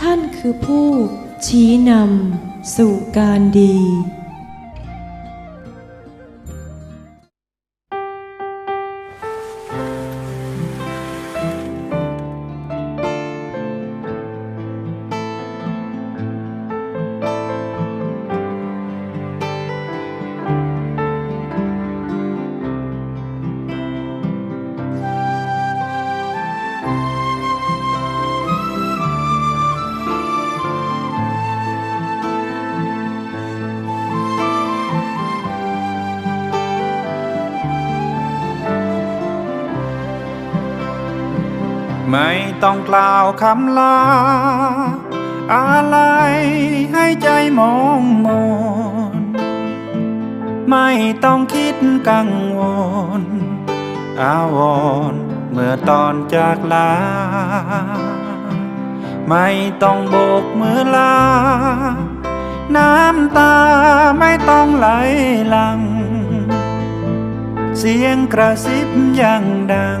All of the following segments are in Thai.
ท่านคือผู้ชี้นำสู่การดี ไม่ต้องกล่าวคำลา อะไรให้ใจมองมน ไม่ต้องคิดกังวล อาวรเมื่อตอนจากลา ไม่ต้องโบกมือลา น้ำตาไม่ต้องไหลหลัง เสียงกระซิบยังดัง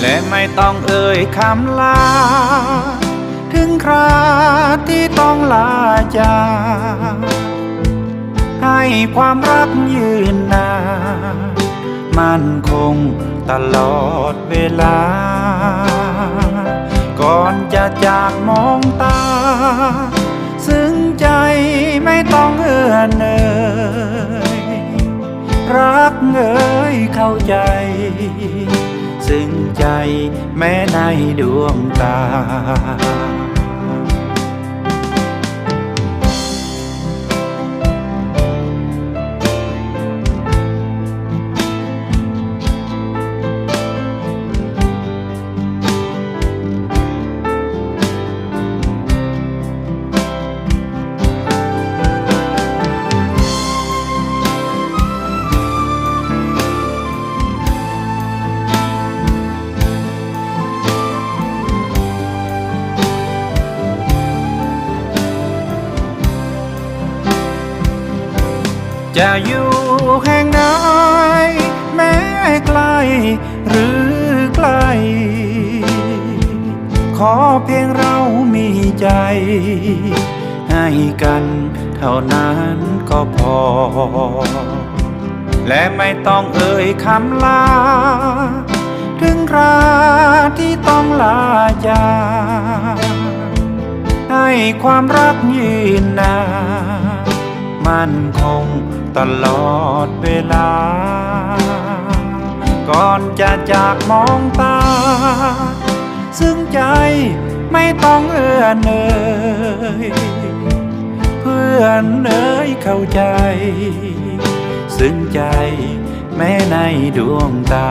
และไม่ต้องเอ่ยคำลา ถึงคราที่ต้องลาจากให้ความรักยืนนานมั่นคงตลอดเวลา ก่อนจะจากมองตา ซึ้งใจไม่ต้องเอื้อนเอ่ยรักเอ่ยเข้าใจ ซึ้งใจแม้ในดวงตา จะอยู่แห่งไหนแม้ไกลหรือใกล้ขอเพียงเรามีใจ ให้กันเท่านั้นก็พอ และไม่ต้องเอ่ยคำลา ถึงราที่ต้องลาจากให้ความรักยืนนาน มั่นคงตลอดเวลา ก่อนจะจากมองตา ซึ่งใจไม่ต้องเอื้อนเอ่ยเพื่อนเอ่ยเข้าใจ ซึ่งใจแม้ในดวงตา